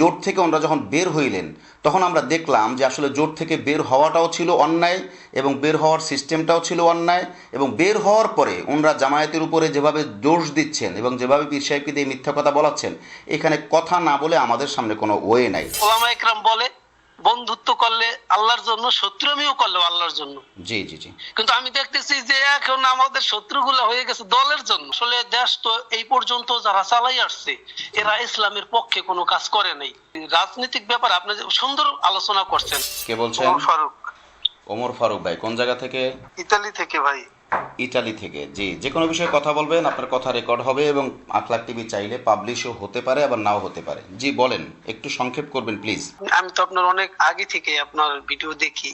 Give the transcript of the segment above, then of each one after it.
জোট থেকে ওনারা যখন বের হইলেন, তখন আমরা দেখলাম যে আসলে জোট থেকে বের হওয়াটাও ছিল অন্যায় এবং বের হওয়ার সিস্টেমটাও ছিল অন্যায় এবং বের হওয়ার পরে ওনারা জামায়াতের উপরে যেভাবে দোষ দিচ্ছেন এবং যেভাবে পীর সাহেবকে দিয়ে মিথ্যা কথা বলাচ্ছেন, এখানে কথা না বলে আমাদের সামনে কোনো ওয়ে নাই। বলে বন্ধুত্ব করলে আল্লাহর জন্য শত্রুমিও করলে আল্লাহর জন্য। জি জি জি। কিন্তু আমি দেখতেছি যে এখন আমাদের শত্রুগুলো হয়ে গেছে দলের জন্য। আসলে দেশ তো এই পর্যন্ত যারা চালাই আসছে এরা ইসলামের পক্ষে কোনো কাজ করে নাই। রাজনৈতিক ব্যাপার আপনি সুন্দর আলোচনা করছেন। কে বলছেন? ওমর ফারুক। ওমর ফারুক ভাই কোন জায়গা থেকে? ইতালি থেকে ভাই। ইটালি থেকে। জি যে কোনো বিষয়ে কথা বলবেন আপনার কথা রেকর্ড হবে এবং আখলাক টিভি চাইলে পাবলিশও হতে পারে আবার নাও হতে পারে। জি বলেন একটু সংক্ষেপ করবেন প্লিজ আমি তো আপনার অনেক আগে থেকে আপনার ভিডিও দেখি।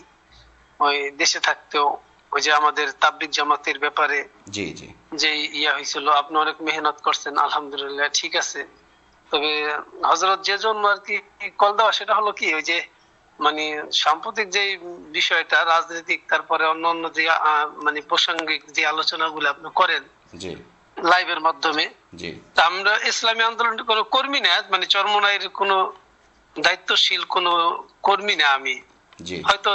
ওই দেশে থাকতেও ওই যে আমাদের তাবলিক জামাতের ব্যাপারে জি জি। যে ইয়া হয়েছিল আপনি অনেক মেহনত করছেন আলহামদুলিল্লাহ ঠিক আছে। তবে হজরত যে জন্য আর কি কল দেওয়া সেটা হলো কি ওই যে মানে সাম্প্রতিক যে বিষয়টা রাজনৈতিক তারপরে অন্য অন্য যে মানে প্রাসঙ্গিক যে আলোচনাগুলো আপনি করেন লাইভের মাধ্যমে আমরা ইসলামী আন্দোলনের কোনো কর্মী না মানে চরমনাইয়ের কোনো দায়িত্বশীল কোনো কর্মী না আমি। হয়তো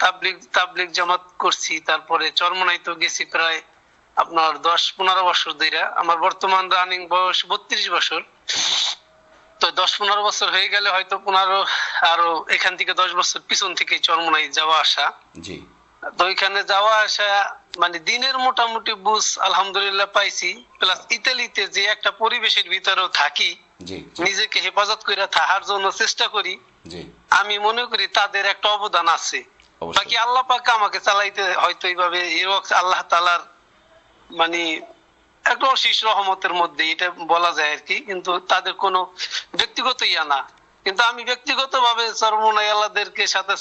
তাবলিগ তাবলিগ জামাত করছি তারপরে চরমনাই তো গেছি প্রায় আপনার দশ পনেরো বছর ধরে আমার বর্তমান রানিং বয়স বত্রিশ বছর। তো দশ পনেরো বছর হয়ে গেলে হয়তো পনেরো আরও এখান থেকে দশ বছর পিছন থেকে চরমনাই যাওয়া আসা। জি। তো ওইখানে যাওয়া আসা মানে দিনের মোটামুটি বুঝ আলহামদুলিল্লাহ পাইছি। প্লাস ইতালিতে যে একটা পরিবেশের ভিতরেও থাকি নিজেকে হেফাজত করে থাকার জন্য চেষ্টা করি। আমি মনে করি তাদের একটা অবদান আছে। বাকি আল্লাহ পাক আমাকে চালাইতে হয়তো এইভাবে আল্লাহ তালার মানে মধ্যে এটা বলা যায় আর কি, কিন্তু তাদের কোনো ব্যক্তিগত ইয়া না। কিন্তু আমি ব্যক্তিগত ভাবে সাথে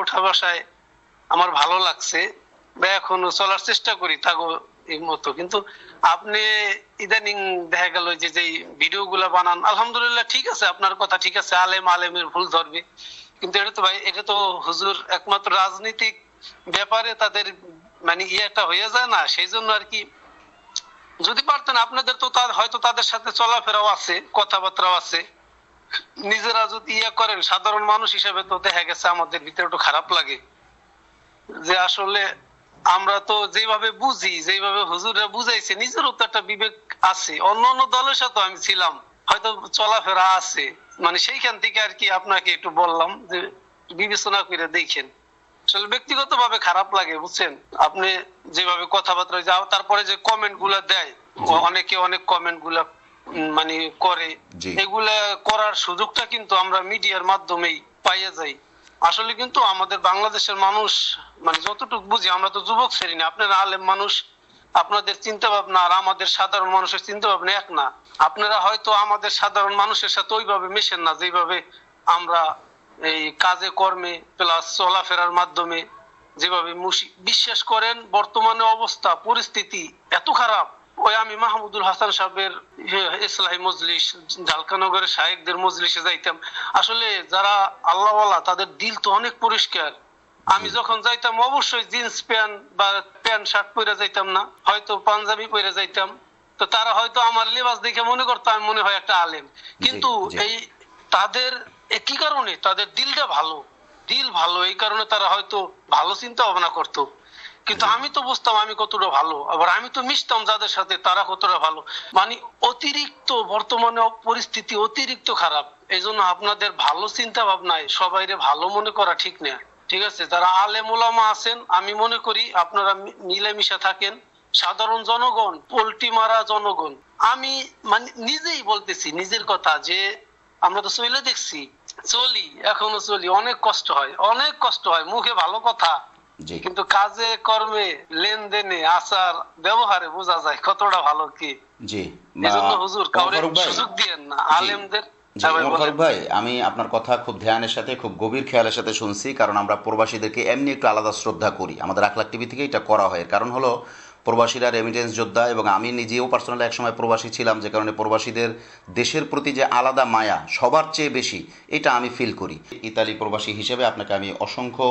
উঠা আমার ভালো লাগছে বা এখনও চলার চেষ্টা করি থাকো এই মতো। কিন্তু আপনি ইদানিং দেখা গেল যে যে ভিডিও গুলা বানান, আলহামদুলিল্লাহ ঠিক আছে, আপনার কথা ঠিক আছে, আলেম আলেমের ভুল ধরবে। কিন্তু এটা তো ভাই, এটা তো হুজুর একমাত্র রাজনৈতিক ব্যাপারে তাদের মানে ইয়েটা হয়ে যায় না, সেই জন্য আর কি যদি পারতেন, আপনাদের তো হয়তো তাদের সাথে চলাফেরাও আছে, কথাবার্তাও আছে। নিজেরা যদি ইয়ে করেন, সাধারণ মানুষ হিসেবে তো দেখা গেছে আমাদের ভিতরে একটু খারাপ লাগে। যে আসলে আমরা তো যেভাবে বুঝি, যেভাবে হুজুররা বুঝাইছে, নিজেরও তো একটা বিবেক আছে। অন্য অন্য দলের সাথে আমি ছিলাম। হয়তো চলাফেরা আছে। মানে সেইখান থেকে আর কি আপনাকে একটু বললাম যে বিবেচনা করে দেখেন। আসলে ব্যক্তিগত ভাবে খারাপ লাগে বুঝছেন? আপনি যেভাবে কথাবার্তা যাও তারপরে যে কমেন্টগুলা দেয় অনেকে অনেক কমেন্টগুলা মানে করে। এগুলা করার সুযোগটা কিন্তু আমরা মিডিয়ার মাধ্যমেই পাইয়া যাই। আসলে কিন্তু আমাদের বাংলাদেশের মানুষ মানে যতটুকু বুঝি আমরা তো যুবক শ্রেণি না আপনারা আলেম মানুষ আপনাদের চিন্তা ভাবনা আর আমাদের সাধারণ মানুষের চিন্তা ভাবনা এক না। আপনারা হয়তো আমাদের সাধারণ মানুষের সাথে ওইভাবে মেশেন না যেভাবে আমরা এই কাজে কর্মে প্লাস চলাফেরার মাধ্যমে যেভাবে বিশ্বাস করেন বর্তমানে অবস্থা পরিস্থিতি এত খারাপ। ওই আমি মাহমুদুল হাসান সাহেবের ইসলাহী মজলিস ঝালকানগরের শাহেকদের মজলিসে যাইতাম। আসলে যারা আল্লাহওয়ালা তাদের দিল তো অনেক পরিষ্কার। আমি যখন যাইতাম অবশ্যই জিন্স প্যান্ট বা প্যান্ট শার্ট পরে যাইতাম না। হয়তো পাঞ্জাবি পরে যাইতাম। তো তারা হয়তো আমার লেবাস দেখে মনে করতো আমি মনে হয় একটা আলেম। কিন্তু এই তাদের একই কারণে তাদের দিলটা ভালো। দিল ভালো, এই কারণে তারা হয়তো ভালো চিন্তা ভাবনা করতো। কিন্তু আমি তো বুঝতাম আমি কতটা ভালো। আবার আমি তো মিশতাম যাদের সাথে, তারা কতটা ভালো। মানে অতিরিক্ত বর্তমানে পরিস্থিতি অতিরিক্ত খারাপ। এই জন্য আপনাদের ভালো চিন্তা ভাবনায় সবাইরে ভালো মনে করা ঠিক না। ঠিক আছে? যারা আলেম ওলামা আছেন, আমি মনে করি আপনারা মিলেমিশে থাকেন। সাধারণ জনগণ পোল্টি মারা জনগণ। আমি মানে নিজেই বলতেছি, নিজের কথা যে আমরা তো চলে দেখছি চলি এখনও চলি অনেক কষ্ট হয় অনেক কষ্ট হয় মুখে ভালো কথা কিন্তু কাজে কর্মে লেনদেনে আচার ব্যবহারে বোঝা যায় কতটা ভালো কি। জি হুজুর কাউরে সুযোগ দিয়েন না আলেমদের ভাই আমি আপনার কথা খুব ধ্যানের সাথে খুব গভীর খেয়ালের সাথে শুনছি কারণ আমরা প্রবাসীদেরকে এমনি একটু আলাদা শ্রদ্ধা করি আমাদের আখলাক টিভি থেকে এটা করা হয় কারণ হলো প্রবাসীরা রেমিটেন্স যোদ্ধা এবং আমি নিজেও পার্সোনালি একসময় প্রবাসী ছিলাম, যে কারণে প্রবাসীদের দেশের প্রতি যে আলাদা মায়া সবার চেয়ে বেশি, এটা আমি ফিল করি। ইতালি প্রবাসী হিসেবে আপনাকে আমি অসংখ্য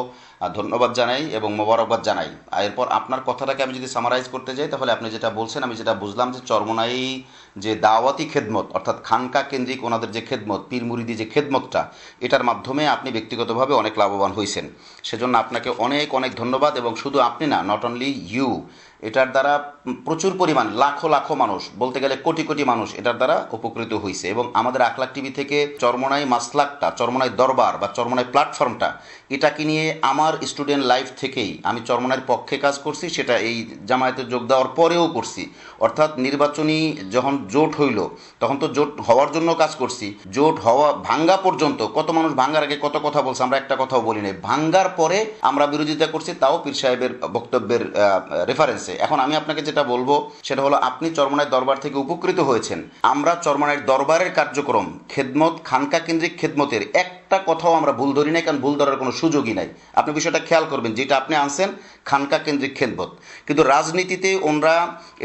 ধন্যবাদ জানাই এবং মোবারকবাদ জানাই। এরপর আপনার কথাটাকে আমি যদি সামারাইজ করতে যাই, তাহলে আপনি যেটা বলছেন, আমি যেটা বুঝলাম যে চরমনাই যে দাওয়াতি খেদমত, অর্থাৎ খানকা কেন্দ্রিক ওনাদের যে খেদমত, পীর মুরিদি যে খেদমতটা, এটার মাধ্যমে আপনি ব্যক্তিগতভাবে অনেক লাভবান হয়েছেন সেজন্য আপনাকে অনেক অনেক ধন্যবাদ এবং শুধু আপনি না নট অনলি ইউ এটার দ্বারা প্রচুর পরিমাণ, লাখো লাখো মানুষ, বলতে গেলে কোটি কোটি মানুষ এটার দ্বারা উপকৃত হয়েছে এবং আমাদের আখলাক টিভি থেকে চরমনাই মাসলাকটা, চরমনাই দরবার বা চরমনাই প্ল্যাটফর্মটা এটাকে নিয়ে আমার স্টুডেন্ট লাইফ থেকেই আমি চরমনাইয়ের পক্ষে কাজ করছি, সেটা এই জামায়াতে যোগ দেওয়ার পরেও করছি। অর্থাৎ নির্বাচনী যখন জোট হইল, তখন তো জোট হওয়ার জন্য কাজ করছি। জোট হওয়া ভাঙ্গা পর্যন্ত, কত মানুষ ভাঙ্গার আগে কত কথা বলছে আমরা একটা কথাও বলি নাই। ভাঙ্গার পরে আমরা বিরোধিতা করছি তাও পীর সাহেবের বক্তব্যের রেফারেন্সে এখন আমি আপনাকে যেটা বলব, সেটা হলো আপনি চরমনায় দরবার থেকে উপকৃত হয়েছেন। আমরা চরমনায় দরবারের কার্যক্রম, খেদমত, খানকা কেন্দ্রিক খেদমতের একটা কথাও আমরা ভুল ধরি নাই, কারণ ভুল ধরার কোনো সুযোগই নাই। আপনি বিষয়টা খেয়াল করবেন, যেটা আপনি আনছেন, খানকা কেন্দ্রিক খেদবোধ কিন্তু রাজনীতিতে ওনরা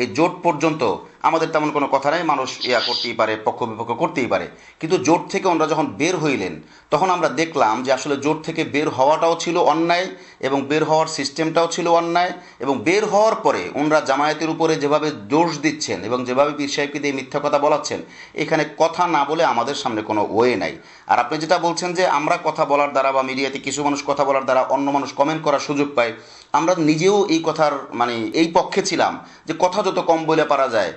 এই জোট পর্যন্ত আমাদের তেমন কোনো কথা নাই, মানুষ ইয়া করতেই পারে পক্ষ বিপক্ষ করতেই পারে। কিন্তু জোট থেকে ওনরা যখন বের হইলেন, তখন আমরা দেখলাম যে আসলে জোট থেকে বের হওয়াটাও ছিল অন্যায় এবং বের হওয়ার সিস্টেমটাও ছিল অন্যায় এবং বের হওয়ার পরে ওনরা জামায়াতের উপরে যেভাবে দোষ দিচ্ছেন এবং যেভাবে পীর সাহেবকে দিয়ে মিথ্যা কথা বলাচ্ছেন, এখানে কথা না বলে আমাদের সামনে কোনো ওয়ে নাই। আর আপনি যেটা বলছেন যে আমরা কথা বলার দ্বারা বা মিডিয়াতে কিছু মানুষ কথা বলার দ্বারা অন্য মানুষ কমেন্ট করার সুযোগ পায় আমরা নিজেও এই কথার মানে এই পক্ষে ছিলাম যে কথা যত কম বলে পারা যায়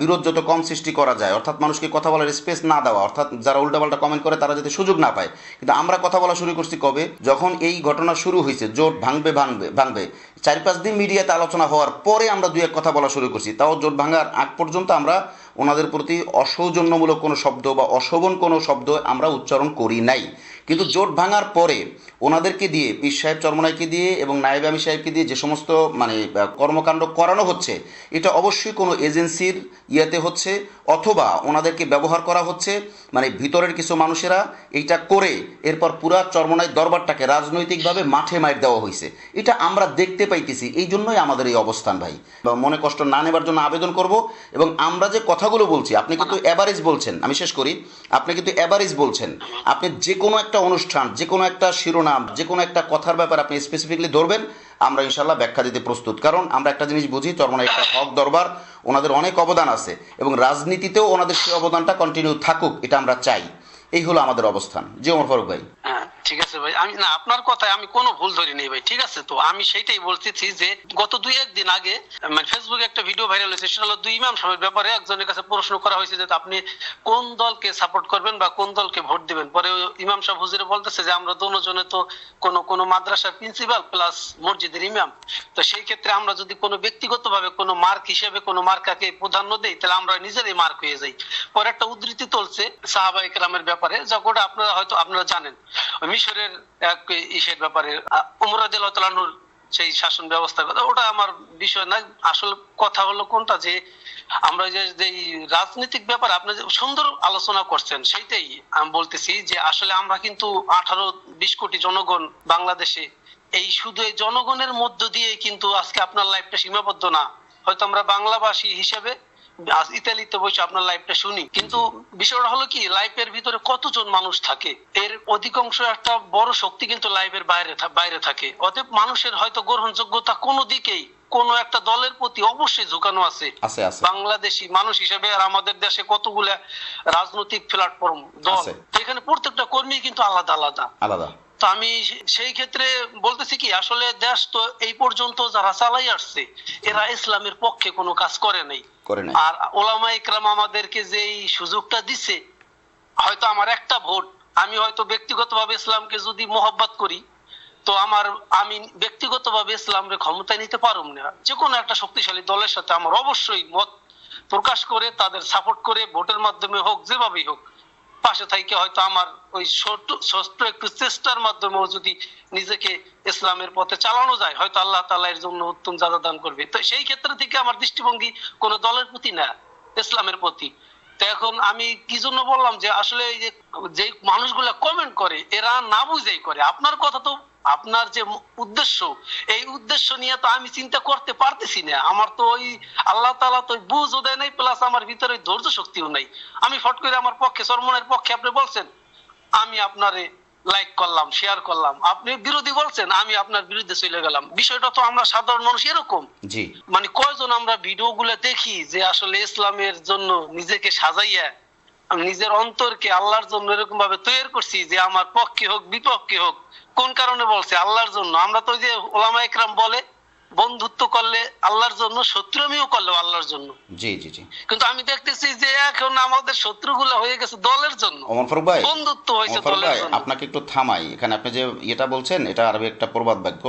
বিরোধ যত কম সৃষ্টি করা যায়, অর্থাৎ মানুষকে কথা বলার স্পেস না দেওয়া, অর্থাৎ যারা উল্টাপাল্টা কমেন্ট করে তারা যাতে সুযোগ না পায়। কিন্তু আমরা কথা বলা শুরু করছি কবে? যখন এই ঘটনা শুরু হয়েছে জোট ভাঙবে ভাঙবে ভাঙবে চার পাঁচ দিন মিডিয়াতে আলোচনা হওয়ার পরে আমরা দু এক কথা বলা শুরু করছি। তাও জোট ভাঙার আগ পর্যন্ত আমরা ওনাদের প্রতি অসৌজন্যমূলক কোনো শব্দ বা অশোভন কোনো শব্দ আমরা উচ্চারণ করি নাই। কিন্তু জোট ভাঙার পরে ওনাদেরকে দিয়ে, পীর সাহেব চরমনাইকে দিয়ে এবং নায়েব আমি সাহেবকে দিয়ে যে সমস্ত মানে কর্মকাণ্ড করানো হচ্ছে, এটা অবশ্যই কোনো এজেন্সির ইয়েতে হচ্ছে অথবা ওনাদেরকে ব্যবহার করা হচ্ছে মানে ভিতরের কিছু মানুষেরা এইটা করে এরপর পুরা চরমনাই দরবারটাকে রাজনৈতিকভাবে মাঠে মাইর দেওয়া হয়েছে এটা আমরা দেখতে পাইতেছি, এই জন্যই আমাদের এই অবস্থান ভাই। মনে কষ্ট না নেবার জন্য আবেদন করব এবং আমরা যে কথাগুলো বলছি, আপনি কিন্তু অ্যাভারেজ বলছেন, আমি শেষ করি, আপনি কিন্তু অ্যাভারেজ বলছেন। আপনি যে কোনো একটা অনুষ্ঠান, যে কোনো একটা শিরোনাম, যে কোনো একটা কথার ব্যাপার আপনি স্পেসিফিকলি ধরবেন, আমরা ইনশাল্লাহ ব্যাখ্যা দিতে প্রস্তুত। কারণ আমরা একটা জিনিস বুঝি চরমনাই একটা হক দরবার, ওনাদের অনেক অবদান আছে এবং রাজনীতিতেও ওনাদের সেই অবদানটা কন্টিনিউ থাকুক, এটা আমরা চাই। এই হলো আমাদের অবস্থান। জি, ওমর ফারুক ভাই। হ্যাঁ ঠিক আছে ভাই। আমি না, আপনার কথায় আমি কোনো ভুল ধরি নেই ভাই, ঠিক আছে? তো আমি সেইটাই বলতেছি যে, গত দুই একদিন আগে মানে ফেসবুকে একটা ভিডিও ভাইরাল হয়েছে, সেটা হলো দুই ইমাম সাহেবের ব্যাপারে একজনের কাছে প্রশ্ন করা হয়েছে যে, আপনি কোন দলকে সাপোর্ট করবেন বা কোন দলকে ভোট দিবেন? পরে ইমাম সাহেব হুজুরে বলতেছে যে, আমরা দুজনে তো কোন কোন মাদ্রাসার প্রিন্সিপাল প্লাস মসজিদের ইমাম। তো সেই ক্ষেত্রে আমরা যদি কোনো ব্যক্তিগতভাবে কোনো মার্ক হিসেবে কোনো মার্কাকে প্রাধান্য দেই, তাহলে আমরা নিজেরাই মার্ক হয়ে যাই। পরে একটা উদ্ধৃতি চলছে সাহাবা ইকরামের ব্যাপারে। যা ওটা আপনারা হয়তো আপনারা জানেন মিশরের এক ইসের ব্যাপারে উমর রাদিয়াল্লাহু সেই শাসন ব্যবস্থার কথা, ওটা আমার বিষয় না আসলে কথা হলো কোনটা? যে আমরা যে রাজনৈতিক ব্যাপার আপনি সুন্দর আলোচনা করছেন, সেইটাই আমি বলতেছি যে আসলে আমরা কিন্তু আঠারো, বিশ কোটি জনগণ বাংলাদেশে, এই শুধু এই জনগণের মধ্য দিয়ে কিন্তু আজকে আপনার লাইফটা সীমাবদ্ধ না। হয়তো আমরা বাংলাভাষী হিসেবে আজ ইতালিতে বসে আপনার লাইফটা শুনি। কিন্তু বিষয়টা হলো কি লাইফের ভিতরে কতজন মানুষ থাকে? এর অধিকাংশ একটা বড় শক্তি কিন্তু লাইফের বাইরে বাইরে থাকে। অতএব মানুষের হয়তো গ্রহণযোগ্যতা কোনো দিকেই কোন একটা দলের প্রতি অবশ্যই ঝুঁকানো আছে। বাংলাদেশি মানুষ হিসেবে আর আমাদের দেশে কতগুলা রাজনৈতিক প্ল্যাটফর্ম দল। এখানে প্রত্যেকটা কর্মী কিন্তু আলাদা আলাদা। আলাদা। তো আমি সেই ক্ষেত্রে বলতেছি কি আসলে দেশ তো এই পর্যন্ত যারা চালাই আসছে এরা ইসলামের পক্ষে কোনো কাজ করে নাই। করে নাই। আর ওলামা ইকরাম আমাদেরকে যে সুযোগটা দিছে, হয়তো আমার একটা ভোট, আমি হয়তো ব্যক্তিগতভাবে ইসলামকে যদি মোহাব্বত করি, তো আমার, আমি ব্যক্তিগতভাবে ইসলামের ক্ষমতায় নিতে পারব না। যে কোনো একটা শক্তিশালী দলের সাথে আমার অবশ্যই মত প্রকাশ করে, তাদের সাপোর্ট করে, ভোটের মাধ্যমে হোক, যেভাবেই হোক পাশে থেকে হয়তো আমার ওই ছোট, ছোট্ট একটু চেষ্টার মাধ্যমেও যদি নিজেকে ইসলামের পথে চালানো যায়, হয়তো আল্লাহ তালা এর জন্য উত্তম জাদা দান করবে। তো সেই ক্ষেত্রে থেকে আমার দৃষ্টিভঙ্গি কোন দলের প্রতি না, ইসলামের প্রতি। তো এখন আমি কি জন্য বললাম যে আসলে যে মানুষগুলা কমেন্ট করে, এরা না বুঝেই করে। আপনার কথা তো আপনার যে উদ্দেশ্য এই উদ্দেশ্য নিয়ে তো আমি চিন্তা করতে পারতেছি না। আমার তো ওই আল্লাহ তালা তো বুঝও দেয় নাই প্লাস আমার ভিতরে ধৈর্য শক্তিও নাই। আমি ফট করে আমার পক্ষে সরমনের পক্ষে আপনি বলছেন আমি আপনারে লাইক করলাম শেয়ার করলাম। আপনি বিরোধী বলছেন আমি আপনার বিরুদ্ধে চলে গেলাম। বিষয়টা তো আমরা সাধারণ মানুষ এরকম। মানে কয়জন আমরা ভিডিও গুলো দেখি যে আসলে ইসলামের জন্য নিজেকে সাজাইয়া নিজের অন্তরকে আল্লাহর জন্য এরকম ভাবে তৈরি করছি যে আমার পক্ষে হোক, বিপক্ষে হোক, কোন কারণে বলছে? আল্লাহর জন্য। আমরা তো ওই যে ওলামা একরাম বলে বন্ধুত্ব করলে আল্লাহর জন্য শত্রুমিও করলেও আল্লাহর জন্য। জি জি জি। কিন্তু আমি দেখতেছি যে এখন আমাদের শত্রুগুলো হয়ে গেছে দলের জন্য। ওমর ফারুক ভাই বন্ধুত্ব হয়েছে দলের জন্য। আপনাকে একটু থামাই। এখানে আপনি যে এটা বলছেন এটা আরবি একটা প্রবাদ বাক্য।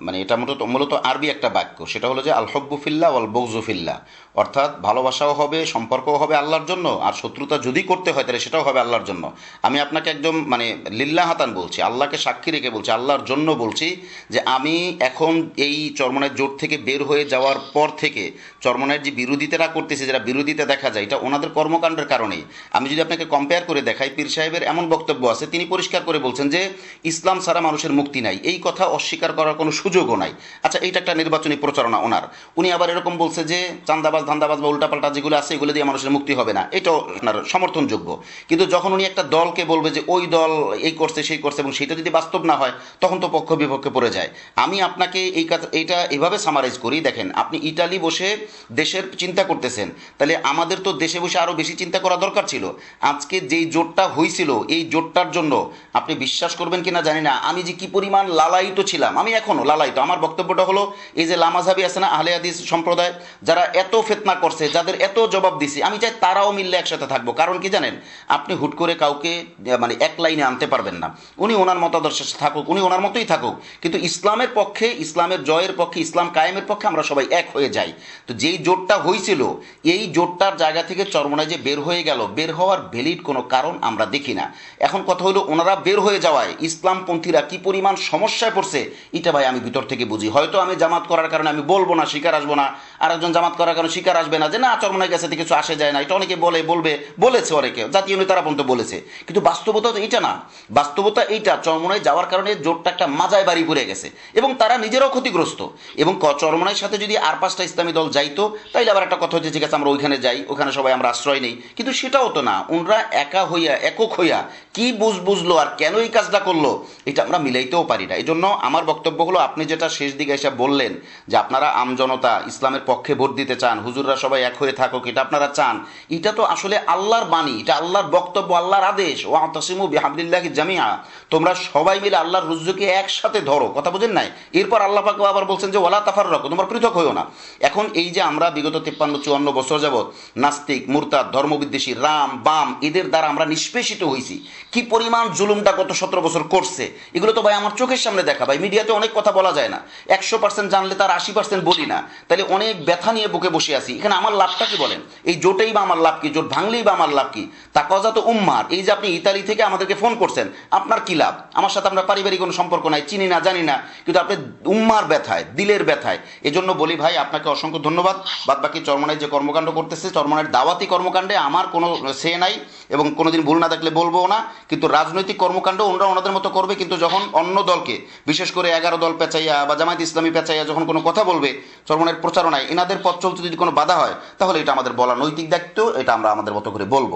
মানে এটা মূলত মূলত আরবি একটা বাক্য। সেটা হলো যে আল হব্বু ফিল্লা ওয়াল বগজু ফিল্লা। অর্থাৎ ভালোবাসাও হবে সম্পর্কও হবে আল্লাহর জন্য আর শত্রুতা যদি করতে হয় তাহলে সেটাও হবে আল্লাহর জন্য। আমি আপনাকে একদম মানে লিল্লা হাতান বলছি আল্লাহকে সাক্ষী রেখে বলছি আল্লাহর জন্য বলছি যে আমি এখন এই চরমনের জোট থেকে বের হয়ে যাওয়ার পর থেকে চরমনের যে বিরোধিতারা করতেছে, যারা বিরোধিতা দেখা যায়, এটা ওনাদের কর্মকাণ্ডের কারণেই। আমি যদি আপনাকে কম্পেয়ার করে দেখাই, পীর সাহেবের এমন বক্তব্য আছে, তিনি পরিষ্কার করে বলছেন যে, ইসলাম ছাড়া মানুষের মুক্তি নাই। এই কথা অস্বীকার করার কোনো সুযোগও নাই। আচ্ছা এইটা একটা নির্বাচনী প্রচারণা ওনার। উনি আবার এরকম বলছে যে, চান্দাবাজ, ধান্দাবাজ বা উল্টাপাল্টা যেগুলো আছে, এগুলো দিয়ে মানুষের মুক্তি হবে না। এটাও আপনার সমর্থনযোগ্য। কিন্তু যখন উনি একটা দলকে বলবে যে, ওই দল এই করছে, সেই করছে এবং সেটা যদি বাস্তব না হয়, তখন তো পক্ষ বিপক্ষে পড়ে যায়। আমি আপনাকে এই এইটা এভাবে সামারাইজ করি। দেখেন, আপনি ইটালি বসে দেশের চিন্তা করতেছেন। তাহলে আমাদের তো দেশে বসে আরও বেশি চিন্তা করা দরকার ছিল। আজকে যেই জোটটা হয়েছিল এই জোটটার জন্য আপনি বিশ্বাস করবেন কিনা জানি না। আমি যে কি পরিমাণ লালায়িত ছিলাম, আমি এখনও লালায়িত। আমার বক্তব্যটা হলো, এই যে লামাজাবি আছে না, আহলে হাদিস সম্প্রদায়, যারা এত ফেতনা করছে, যাদের এত জবাব দিছে, আমি চাই তারাও মিললে একসাথে থাকব। কারণ কি জানেন, আপনি হুট করে কাউকে মানে এক লাইনে আনতে পারবেন না। উনি ওনার মতাদর্শে থাকুক, উনি ওনার মতোই থাকুক। কিন্তু ইসলামের পক্ষে, ইসলামের জয়ের পক্ষে, ইসলাম কায়েমের পক্ষে আমরা সবাই এক হয়ে যাই। তো যেই জোটটা হয়েছিল এই জোটটার জায়গা থেকে চরমনায় যে বের হয়ে গেল, বের হওয়ার ভ্যালিড কোনো কারণ আমরা দেখি না। এখন কথা হলো, ওনারা বের হয়ে যাওয়ায় ইসলামপন্থীরা কি পরিমাণ সমস্যায় পড়ছে, এটা ভাই আমি ভিতর থেকে বুঝি। হয়তো আমি জামাত করার কারণে আমি বলব না, শিকার আসব না। আর একজন জামাত করার কারণে শিকার আসবে না, যে না, চরমনায় গেছে, কিছু আসে যায় না। এটা অনেকে বলে, বলবে, বলেছে অনেকে, জাতীয় নেতারা পর্যন্ত বলেছে। কিন্তু বাস্তবতা তো এটা না। বাস্তবতা এইটা, চরমনায় যাওয়ার কারণে জোটটা একটা মাজায় বাড়ি পড়ে গেছে। এবং তারা নিজেরাও ক্ষতিগ্রস্ত। এবং চরমনাইয়ের সাথে যদি আর পাঁচটা ইসলামী দল যাইতো, তাইলে আবার একটা কথা হচ্ছে ঠিক আছে, আমরা ওইখানে যাই, ওখানে সবাই আমরা আশ্রয় নেই। কিন্তু সেটাও তো না। ওনরা একা হইয়া, একক হইয়া কি বুঝ বুঝলো আর কেন এই কাজটা করল, এটা আমরা মিলাইতেও পারি না। এই জন্য আমার বক্তব্য হলো, আপনি যেটা শেষ দিকে এসে বললেন যে, আপনারা আমজনতা ইসলামের পক্ষে ভোট দিতে চান, হুজুররা সবাই এক হয়ে থাকুক, এটা আপনারা চান। এটা তো আসলে আল্লাহর বাণী, এটা আল্লাহর বক্তব্য, আল্লাহর আদেশ। ও আতসিমু বিহামদুল্লাহি জামিয়া তোমরা সবাই মিলে আল্লাহর রুজুকে একসাথে ধরো। কথা বুঝেন নাই? এরপর আল্লাহ পাক আবার বলছেন যে ওলা তাফার রাখো তোমরা পৃথক হইও না। এখন এই যে আমরা বিগত তিপ্পান্ন, চুয়ান্ন বছর যাবৎ নাস্তিক, মুরতাদ, ধর্মবিদ্বেষী, রাম, বাম, এদের দ্বারা আমরা নিষ্পেষিত হয়েছি কি পরিমাণ জুলুমটা গত সতেরো বছর করছে? এগুলো তো ভাই আমার চোখের সামনে দেখা। ভাই, মিডিয়াতে অনেক কথা বলা যায় না। একশো পার্সেন্ট জানলে তার আশি পার্সেন্ট বলি না। তাহলে অনেক ব্যথা নিয়ে বুকে বসে আছি। এখানে আমার লাভটা কি বলেন? এই জোটেই বা আমার লাভ কি? জোট ভাঙলেই বা আমার লাভ কি? তা কজা তো উম্মার। এই যে আপনি ইতালি থেকে আমাদেরকে ফোন করছেন, আপনার কি লাভ? আমার সাথে আপনার পারিবারিক কোনো সম্পর্ক নাই, চিনি না, জানি না। কিন্তু আপনি উম্মার ব্যথায়, দিলের ব্যথায়। এজন্য বলি ভাই, আপনাকে অসংখ্য ধন্যবাদ। বাদ বাকি চরমনের যে কর্মকাণ্ড করতেছে চরমনের দাওয়াতি কর্মকাণ্ডে আমার কোনো সে নাই এবং কোনোদিন ভুল না থাকলে বলব না। কিন্তু রাজনৈতিক কর্মকাণ্ড ওনারা ওনাদের মতো করবে, কিন্তু যখন অন্য দলকে, বিশেষ করে এগারো দল পেঁচাইয়া বা জামায়াত ইসলামী পেঁচাইয়া যখন কোনো কথা বলবে চরমনের প্রচারণায় এনাদের পথ চলতে যদি কোনো বাধা হয়, তাহলে এটা আমাদের বলা নৈতিক দায়িত্ব, এটা আমরা আমাদের মতো করে বলব।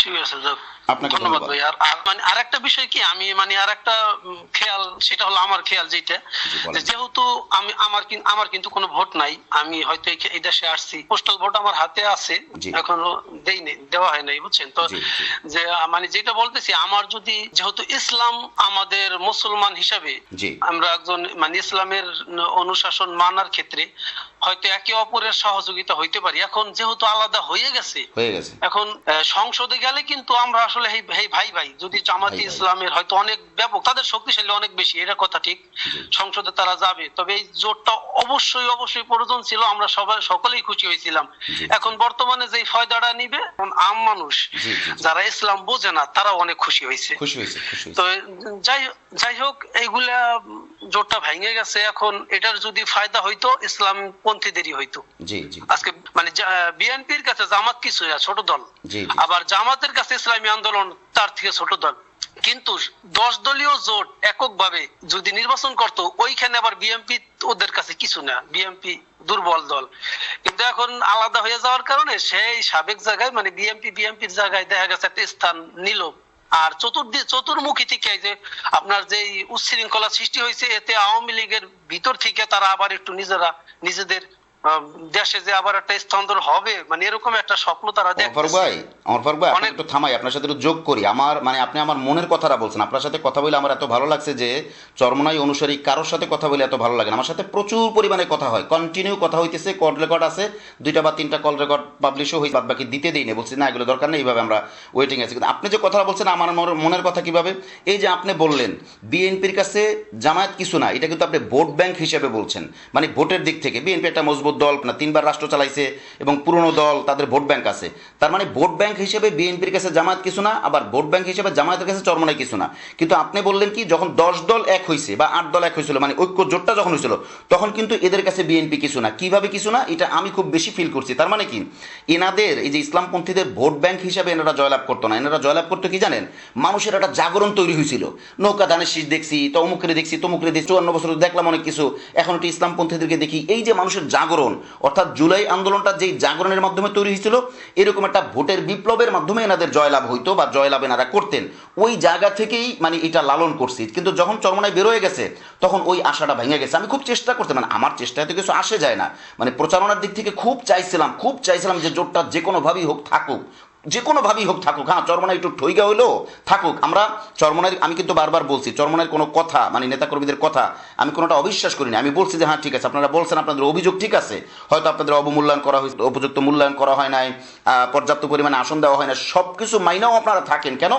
ঠিক আছে আপনাকে ধন্যবাদ। ভাই। আর মানে আরেকটা বিষয় কি আমি মানে আরেকটা খেয়াল সেটা হলো আমার খেয়াল যেটা যেহেতু আমি আমার আমার কিন্তু কোনো ভোট নাই আমি হয়তো এই দেশে আসছি। পোস্টাল ভোট আমার হাতে আছে এখনও দেইনি দেওয়া হয় নাই বুঝছেন তো। যে মানে যেটা বলতেছি আমার যদি যেহেতু ইসলাম আমাদের মুসলমান হিসাবে আমরা একজন মানে ইসলামের অনুশাসন মানার ক্ষেত্রে হয়তো একে অপরের সহযোগিতা হইতে পারি। এখন যেহেতু আলাদা হয়ে গেছে হয়ে গেছে। এখন সংসদে গেলে কিন্তু আমরা আসলে এই ভাই ভাই যদি জামাতি। ইসলামের হয়তো অনেক ব্যাপক তাদের শক্তিশালী অনেক বেশি এটা কথা ঠিক। সংসদে তারা যাবে। তবে এই জোটটা অবশ্যই অবশ্যই প্রয়োজন ছিল আমরা সবাই সকলেই খুশি হয়েছিলাম। এখন বর্তমানে যে ফয়দাটা নিবে আম মানুষ। যারা ইসলাম বোঝে না তারা অনেক খুশি হয়েছে। তো যাই যাই হোক এইগুলা জোটটা ভেঙে গেছে। এখন এটার যদি ফায়দা হইতো ইসলাম পন্থীদেরই হইতো। আজকে মানে বিএনপির কাছে জামাত কিছু ছোট দল। আবার জামাতের কাছে ইসলামী আন্দোলন তার থেকে ছোট দল। কিন্তু দশ দলীয় জোট এককভাবে যদি নির্বাচন করতো ওইখানে আবার বিএনপি ওদের কাছে কিছু না। বিএনপি দুর্বল দল। কিন্তু এখন আলাদা হয়ে যাওয়ার কারণে সেই সাবেক জায়গায় মানে বিএনপি বিএনপির জায়গায় দেখা গেছে একটা স্থান নিল। আর চতুর্দিক চতুর্মুখী থেকে যে আপনার যে উচ্ছৃঙ্খলা সৃষ্টি হয়েছে, এতে আওয়ামী লীগের ভিতর থেকে তারা আবার একটু নিজেরা নিজেদের দেশে যে আবার একটা স্থানান্তর হবে মানে এরকম একটা স্বপ্ন তারা ভাই ফারুক ভাই একটু থামাই আপনার সাথে একটু যোগ করি। আমার মানে আপনি আমার মনের কথাটা বলছেন আপনার সাথে কথা বলে আমার এত ভালো লাগছে যে চরমনাই অনুসারী কারোর সাথে কথা বলে এত ভালো লাগে আমার সাথে প্রচুর পরিমাণে কথা হয় কন্টিনিউ কথা হইতেছে কল রেকর্ড আছে দুইটা বা তিনটা কল রেকর্ড পাবলিশও হয়েছে বাদ বাকি দিতে দিই না বলছি না এগুলো দরকার নেই এইভাবে আমরা ওয়েটিং আছি। কিন্তু আপনি যে কথা বলছেন আমার মনের- মনের কথা কীভাবে? এই যে আপনি বললেন বিএনপির কাছে জামায়াত কিছু না এটা কিন্তু আপনি ভোট ব্যাংক হিসেবে বলছেন মানে ভোটের দিক থেকে। বিএনপি একটা মজবুত দল না তিনবার রাষ্ট্র চালাইছে এবং পুরনো দল, তাদের ভোট ব্যাংক আছে। তার মানে ভোট ব্যাংক হিসেবে বিএনপির কাছে জামায়াত কিছু না, আবার ভোট ব্যাংক হিসেবে জামায়াতের কাছে চরমনাই কিছু না। কিন্তু আপনি বললেন কি, যখন দশ দল এক হয়েছে বা আট দল এক হয়েছিল মানে ঐক্য জোটটা যখন হয়েছিল তখন কিন্তু এদের কাছে বিএনপি কিছু না। কীভাবে কিছু না, এটা আমি খুব বেশি ফিল করছি। তার মানে কি, এনাদের, এই যে ইসলামপন্থীদের ভোট ব্যাংক হিসাবে এনারা জয়লাভ করতো না। এনারা জয়লাভ করতো কি জানেন? মানুষের একটা জাগরণ তৈরি হয়েছিল নৌকা ধানের শীষ দেখছি তো অমুকরে দেখছি, তমুকরে দেখছি, চুয়ান্ন বছর দেখলাম অনেক কিছু। এখন একটু ইসলামপন্থীদেরকে দেখি, এই যে মানুষের জাগরণ অর্থাৎ জুলাই আন্দোলনটা যেই জাগরণের মাধ্যমে তৈরি হয়েছিল, এরকম একটা ভোটের বিপ্লবের মাধ্যমে এনাদের জয়লাভ হইতো বা জয়লাভ এনারা করতেন। ওই জায়গা থেকেই মানে এটা লালন করছি। কিন্তু যখন চরমনায় বেরোয় গেছে, তখন ওই আশাটা ভেঙে গেছে। আমি খুব চেষ্টা করতে মানে আমার চেষ্টায় তো কিছু আসে যায় না। মানে প্রচারণার দিক থেকে খুব চাইছিলাম খুব চাইছিলাম যে জোটটা যে কোনোভাবেই হোক থাকুক যে কোনোভাবেই হোক থাকুক হ্যাঁ চরমনায় একটু ঠইগা হইলেও থাকুক। আমরা চরমনের আমি কিন্তু বারবার বলছি চরমনের কোনো কথা মানে নেতাকর্মীদের কথা, আমি কোনোটা অবিশ্বাস করিনি। আমি বলছি যে হ্যাঁ ঠিক আছে, আপনারা বলছেন, আপনাদের অভিযোগ ঠিক আছে। হয়তো আপনাদের অবমূল্যায়ন করা হয়েছে, উপযুক্ত মূল্যায়ন করা হয় নাই পর্যাপ্ত পরিমাণে আসন দেওয়া হয় না সব কিছু মাইনাও আপনারা থাকেন। কেন?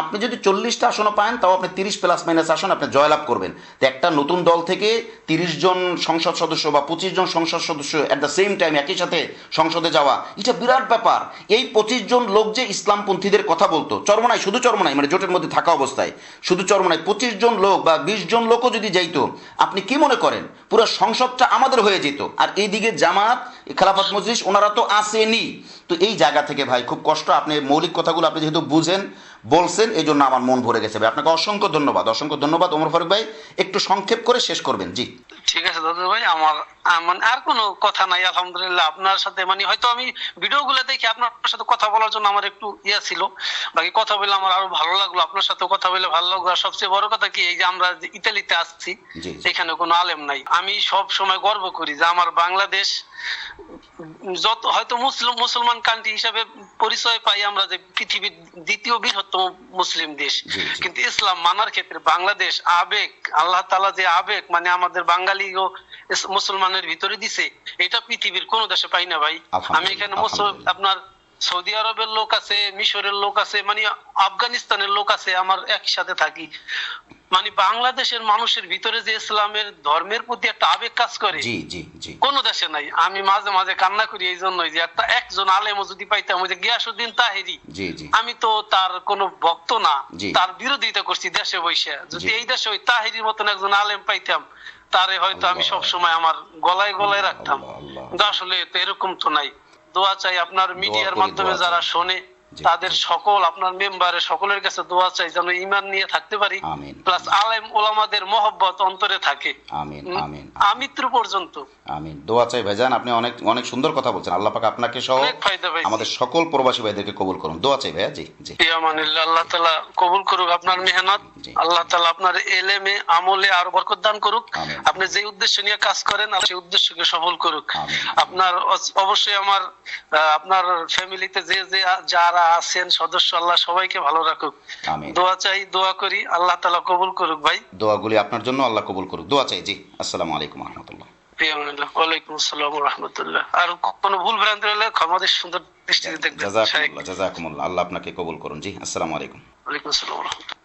আপনি যদি চল্লিশটা আসনও পান, তাও আপনি তিরিশ প্লাস মাইনাস আসন আপনি জয়লাভ করবেন। তো একটা নতুন দল থেকে তিরিশ জন সংসদ সদস্য বা পঁচিশ জন সংসদ সদস্য অ্যাট দ্য সেম টাইম একই সাথে সংসদে যাওয়া, এটা বিরাট ব্যাপার। এই পঁচিশ জন লোক যে ইসলামপন্থীদের কথা বলতো, চরমনাই, শুধু চরমনাই মানে জোটের মধ্যে থাকা অবস্থায়, শুধু চরমনাই, পঁচিশ জন লোক বা বিশ জন লোকও যদি যাইতো, আপনি কি মনে করেন? পুরো সংসদটা আমাদের হয়ে যেত। আর এইদিকে জামাত, খেলাফত মজলিস, ওনারা তো আসেনি। তো এই জায়গা থেকে ভাই, খুব কষ্ট। আপনি মৌলিক কথাগুলো আপনি যেহেতু বুঝেন বলছেন এই জন্য আমার মন ভরে গেছে ভাই। আপনাকে অসংখ্য ধন্যবাদ অসংখ্য ধন্যবাদ। ওমর ফারুক ভাই একটু সংক্ষেপ করে শেষ করবেন জি। ঠিক আছে দাদা ভাই আমার মানে আর কোনো কথা নাই আলহামদুলিল্লাহ। আপনার সাথে মানে হয়তো আমি ভিডিও গুলো দেখে আপনার সাথে কথা বলার জন্য আমার একটু ইয়া ছিল। বাকি কথা বলে আমার আরও ভালো লাগল আপনার সাথে কথা বলে ভালো লাগল। আর সবচেয়ে বড় কথা কি এই যে আমরা ইতালিতে আসছি। এখানে কোনো আলেম নাই। আমি সব সময় গর্ব করি যে আমার বাংলাদেশ যত হয়তো মুসলিম মুসলমান কান্ট্রি হিসাবে পরিচয় পাই আমরা যে পৃথিবীর দ্বিতীয় বৃহত্তম মুসলিম দেশ। কিন্তু ইসলাম মানার ক্ষেত্রে বাংলাদেশ আবেগ আল্লাহ তালা যে আবেগ মানে আমাদের বাঙালি ও মুসলমানের ভিতরে দিছে এটা পৃথিবীর কোন দেশে পাই না ভাই। আমি এখানে আপনার সৌদি আরবের লোক আছে মিশরের লোক আছে মানে আফগানিস্তানের লোক আছে আমার একসাথে থাকি। মানে বাংলাদেশের মানুষের ভিতরে যে ইসলামের ধর্মের প্রতি একটা আবেগ কাজ করে জি জি জি। কোন দেশে নাই। আমি মাঝে মাঝে কান্না করি এই জন্যই যে একটা একজন আলেমও যদি পাইতাম যে গিয়াসুদ্দিন তাহেরি জি জি। আমি তো তার কোনো ভক্ত না তার বিরোধিতা করছি দেশে বসে যদি এই দেশে ওই তাহিরির মতন একজন আলেম পাইতাম তারে হয়তো আমি। সব সময় আমার গলায় গলায় রাখতাম। কিন্তু আসলে এরকম তো নাই। দোয়া চাই আপনার মিডিয়ার মাধ্যমে যারা শোনে তাদের সকল আপনার মেম্বারের সকলের কাছে দোয়া চাই যেন ইমান নিয়ে থাকতে পারি। প্লাস আলেম ওলামাদের মহব্বত অন্তরে থাকে। আমিন আমিন। আমৃত্যু পর্যন্ত। আমিন। দোয়া চাই ভাইজান আপনি অনেক অনেক সুন্দর কথা বলছেন। আল্লাহ পাক আপনাকে সহ। আমাদের সকল প্রবাসী ভাইদেরকে কবুল করুন। দোয়া চাই ভাইয়া জি জি। ইয়ামানিল্লাহ আল্লাহ তালা কবুল করুক আপনার মেহনত। আল্লাহ তালা আপনার এলেমে আমলে আর বরকত দান করুক। আপনি যে উদ্দেশ্য নিয়ে কাজ করেন সেই উদ্দেশ্যকে সফল করুক। আপনার অবশ্যই আমার আপনার ফ্যামিলিতে যে যে যারা আছেন সদস্য আল্লাহ সবাইকে ভালো রাখুক। দোয়া চাই দোয়া করি আল্লাহ তালা কবুল করুক ভাই। দোয়াগুলি আপনার জন্য আল্লাহ কবুল করুক। দোয়া চাই জি আসসালাম আলাইকুম রহমতুল্লাহ। ইয়ামানিল্লাহ ওয়ালাইকুম আসসালাম রহমতুল্লাহ। আর কোনো ভুল ভ্রান্তি হলে ক্ষমাদের সুন্দর দৃষ্টিতে দেখবেন। জাজাকুমুল্লাহ জাজাকুমুল্লাহ আল্লাহ আপনাকে কবুল করুন। জি আসসালামু আলাইকুম। ওয়ালাইকুম আসসালাম রহমতুল্লাহ।